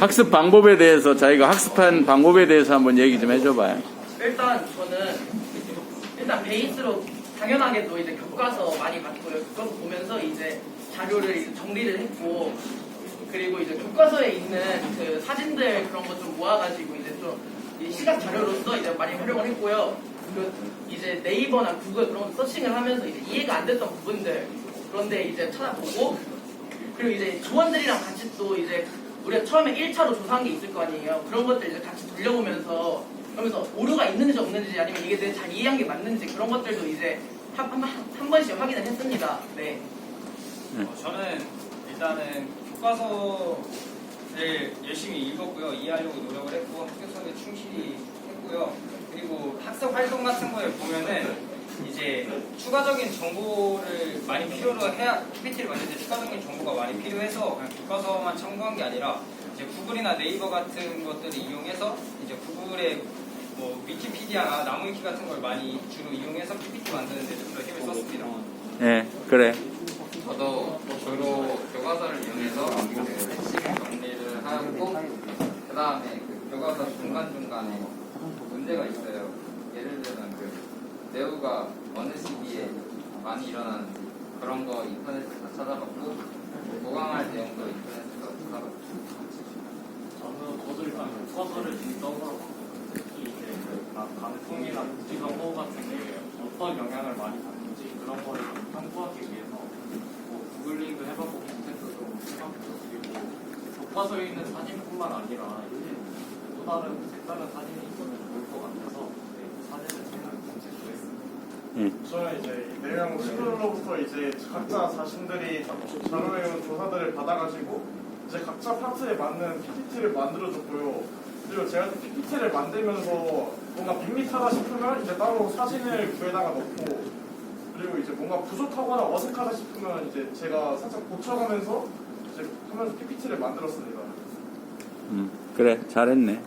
학습 방법에 대해서 자기가 학습한 방법에 대해서 한번 얘기 좀 해줘봐요. 일단 저는 일단 베이스로 당연하게도 이제 교과서 많이 봤고요. 교과서 보면서 이제 자료를 이제 정리를 했고 그리고 이제 교과서에 있는 그 사진들 그런 거좀 모아가지고 이제 좀 이 시각 자료로서 이제 많이 활용을 했고요. 그 이제 네이버나 구글 그런 거 서칭을 하면서 이제 이해가 안 됐던 부분들 그런데 이제 찾아보고 그리고 이제 조원들이랑 같이 또 이제 우리가 처음에 1차로 조사한 게 있을 거 아니에요. 그런 것들 이제 같이 돌려보면서 그러면서 오류가 있는지 없는지 아니면 이게 내가 잘 이해한 게 맞는지 그런 것들도 이제 한, 한, 한 번씩 확인을 했습니다. 네. 어, 저는 일단은 교과서를 열심히 읽었고요. 이해하려고 노력을 했고 학교성에 충실히 했고요. 그리고 학습 활동 같은 거에 보면은 이제 추가적인 정보를 많이 필요로 해야 PPT를 만들 때 추가적인 정보가 많이 필요해서 그냥 교과서만 참고한 게 아니라 이제 구글이나 네이버 같은 것들을 이용해서 이제 구글의 뭐 위키피디아나 나무위키 같은 걸 많이 주로 이용해서 PPT 만드는 데 좀 더 힘을 썼습니다. 예, 그래. 저도 주로 교과서를 이용해서 그 핵심 정리를 하고 그 다음에 그 교과서 중간 중간에 문제가 있어요. 예를 들면 그 내우가 어느 시기에 많이 일어나는지 그런 거 인터넷에서 다 찾아봤고 보강할 내용도 인터넷에서 찾아봤고 저는 저도 일단 교과서를 읽어서 특히 이제 그 가- 감성이나 국지 정보 같은 게 어떤 영향을 많이 받는지 그런 거를 좀 탐구하기 위해서 뭐 구글링도 해봤고 콘텐츠도 좀 해봤고 그리고 교과서에 있는 사진뿐만 아니라 또 다른 색다른 사진이 있으면 좋을 것 같아서 검색했습니다. 저는 이제 이 내용 친구로부터 이제 각자 자신들이 자료해온 조사들을 받아가지고 이제 각자 파트에 맞는 PPT를 만들어줬고요. 그리고 제가 PPT를 만들면서 뭔가 밋밋하다 싶으면 이제 따로 사진을 구해다가 넣고 그리고 이제 뭔가 부족하거나 어색하다 싶으면 이제 제가 살짝 고쳐가면서 이제 하면서 PPT를 만들었습니다. 음, 그래, 잘했네.